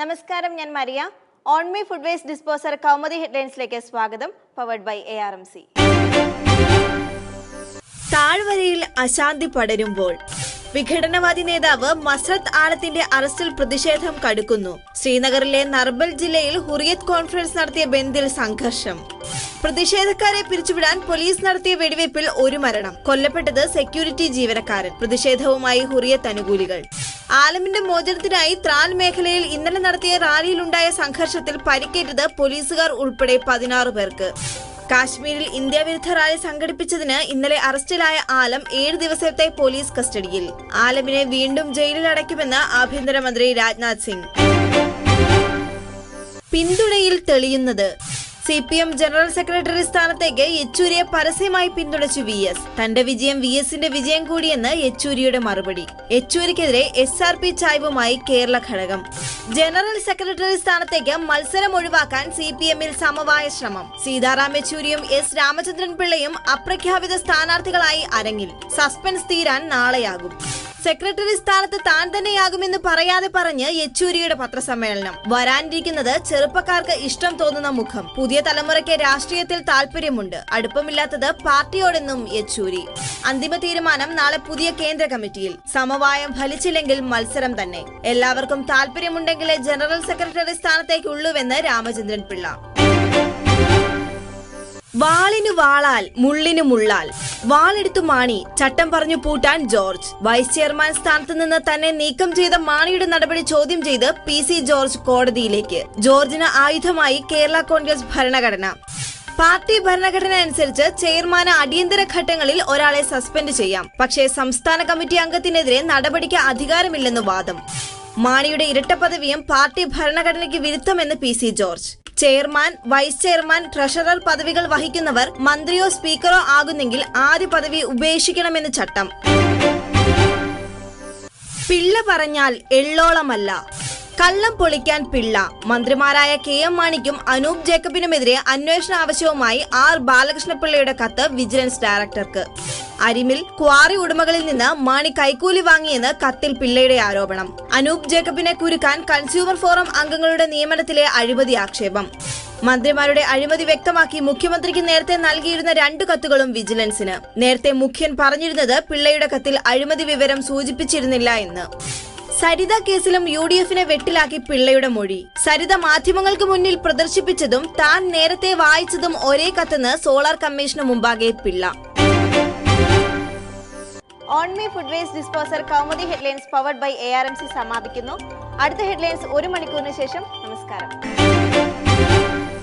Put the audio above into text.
നമസ്കാരം ഞാൻ Maria. Onme food waste disposer Kaumudi ഹെഡ്ലൈൻസിലേക്ക് സ്വാഗതം powered by A R M C താഴ്വരയിൽ അശാന്തി പടരുമ്പോൾ വിഘടനവാദി നേതാവ് മസ്രത് ആലത്തിന്റെ അറസ്റ്റിൽ പ്രതിഷേധം കടുക്കുന്നു. ശ്രീനഗറിലെ നർബൽ ജില്ലയിൽ ഹുറിയത്ത് കോൺഫറൻസ് നടത്തിയ ബന്ദിൽ സംഘർഷം. പ്രതിഷേധക്കാരെ പിരിച്ചുവിടാൻ പോലീസ് നടത്തിയ വെടിവയ്പിൽ ഒരു മരണം. കൊല്ലപ്പെട്ടത് സെക്യൂരിറ്റി ജീവനക്കാരൻ. പ്രതിഷേധവുമായി ഹുറിയത്ത് അനുകൂലികൾ. ആലമിന്റെ മോചനത്തിനായി ത്രാൽ മേഖലയിൽ ഇന്നലെ നടത്തിയ റാലിയിലുണ്ടായ സംഘർഷത്തിൽ പരിക്കേറ്റത് പോലീസുകാർ ഉൾപ്പെടെ പതിനാറ് പേർക്ക്. കാശ്മീരിൽ ഇന്ത്യ വിരുദ്ധ റാലി സംഘടിപ്പിച്ചതിന് ഇന്നലെ അറസ്റ്റിലായ ആലം ഏഴ് ദിവസത്തെ പോലീസ് കസ്റ്റഡിയിൽ. ആലമിനെ വീണ്ടും ജയിലിൽ അടയ്ക്കുമെന്ന് ആഭ്യന്തരമന്ത്രി രാജ്നാഥ് സിംഗ്. പിന്തുണയിൽ തെളിയുന്നത് C P M general secretary സ്ഥാനത്തേക്ക് യെച്ചൂരിയെ പരസ്യമായി പിന്തുണച്ചു വി എസ്. തന്റെ വിജയം വി എസിന്റെ വിജയം കൂടിയെന്ന് യെച്ചൂരിയുടെ മറുപടി. യെച്ചൂരിക്കെതിരെ എസ് ആർ പി ചായ്വുമായി കേരള ഘടകം. ജനറൽ സെക്രട്ടറി സ്ഥാനത്തേക്ക് മത്സരം ഒഴിവാക്കാൻ സി പി എമ്മിൽ സമവായ ശ്രമം. സീതാറാം യെച്ചൂരിയും എസ് രാമചന്ദ്രൻ പിള്ളയും അപ്രഖ്യാപിത സ്ഥാനാർത്ഥികളായി അരങ്ങിൽ. സസ്പെൻസ് തീരാൻ നാളെയാകും. സെക്രട്ടറി സ്ഥാനത്ത് താൻ തന്നെയാകുമെന്ന് പറയാതെ പറഞ്ഞ് യെച്ചൂരിയുടെ പത്രസമ്മേളനം. വരാനിരിക്കുന്നത് ചെറുപ്പക്കാർക്ക് ഇഷ്ടം തോന്നുന്ന മുഖം. പുതിയ തലമുറയ്ക്ക് രാഷ്ട്രീയത്തിൽ താല്പര്യമുണ്ട്. അടുപ്പമില്ലാത്തത് പാർട്ടിയോടെന്നും യെച്ചൂരി. അന്തിമ തീരുമാനം നാളെ പുതിയ കേന്ദ്ര കമ്മിറ്റിയിൽ. സമവായം ഫലിച്ചില്ലെങ്കിൽ മത്സരം തന്നെ. എല്ലാവർക്കും താല്പര്യമുണ്ടെങ്കിലേ ജനറൽ സെക്രട്ടറി സ്ഥാനത്തേക്കുള്ളൂവെന്ന് രാമചന്ദ്രൻ പിള്ള. വാളിനു വാളാൽ മുള്ളിനു മുള്ളാൽ. വാളെടുത്തു മാണി ചട്ടം പറഞ്ഞു പൂട്ടാൻ ജോർജ്. വൈസ് ചെയർമാൻ സ്ഥാനത്ത് നിന്ന് തന്നെ നീക്കം ചെയ്ത മാണിയുടെ നടപടി ചോദ്യം ചെയ്ത് പി സി ജോർജ് കോടതിയിലേക്ക്. ജോർജിന് ആയുധമായി കേരള കോൺഗ്രസ് ഭരണഘടന. പാർട്ടി ഭരണഘടന അനുസരിച്ച് ചെയർമാന് അടിയന്തര ഘട്ടങ്ങളിൽ ഒരാളെ സസ്പെൻഡ് ചെയ്യാം. പക്ഷേ സംസ്ഥാന കമ്മിറ്റി അംഗത്തിനെതിരെ നടപടിക്ക് അധികാരമില്ലെന്ന് വാദം. മാണിയുടെ ഇരട്ട പദവിയും പാർട്ടി ഭരണഘടനയ്ക്ക് വിരുദ്ധമെന്ന് P C George. Chairman vice chairman treasurer പദവികൾ വഹിക്കുന്നവർ മന്ത്രിയോ സ്പീക്കറോ ആകുന്നെങ്കിൽ ആദ്യ പദവി ഉപേക്ഷിക്കണമെന്ന് ചട്ടം. പിള്ള പറഞ്ഞാൽ എള്ളോളമല്ല. കള്ളം പൊളിക്കാൻ പിള്ള. മന്ത്രിമാരായ കെ എം മാണിക്കും അനൂപ് ജേക്കബിനുമെതിരെ അന്വേഷണ ആവശ്യവുമായി ആർ ബാലകൃഷ്ണപിള്ളയുടെ കത്ത് വിജിലൻസ് ഡയറക്ടർക്ക്. അരിമിൽ ക്വാറി ഉടമകളിൽ നിന്ന് മാണി കൈക്കൂലി വാങ്ങിയെന്ന് കത്തിൽ പിള്ളയുടെ ആരോപണം. അനൂപ് ജേക്കബിനെ കുരുക്കാൻ കൺസ്യൂമർ ഫോറം അംഗങ്ങളുടെ നിയമനത്തിലെ അഴിമതി ആക്ഷേപം. മന്ത്രിമാരുടെ അഴിമതി വ്യക്തമാക്കി മുഖ്യമന്ത്രിക്ക് നേരത്തെ നൽകിയിരുന്ന രണ്ടു കത്തുകളും വിജിലൻസിന്. നേരത്തെ മുഖ്യൻ പറഞ്ഞിരുന്നത് പിള്ളയുടെ കത്തിൽ അഴിമതി വിവരം സൂചിപ്പിച്ചിരുന്നില്ല എന്ന്. സരിത കേസിലും യു ഡി എഫിനെ വെട്ടിലാക്കി പിള്ളയുടെ മൊഴി. സരിത മാധ്യമങ്ങൾക്ക് മുന്നിൽ പ്രദർശിപ്പിച്ചതും താൻ നേരത്തെ വായിച്ചതും ഒരേ കത്തെന്ന് സോളാർ കമ്മീഷന് മുമ്പാകെ Pillai. On me food waste disposer Kaumudi headlines powered by A R M C സമാപിക്കുന്നു. അടുത്ത ഹെഡ്ലൈൻസ് ഒരു മണിക്കൂറിന് ശേഷം. നമസ്കാരം.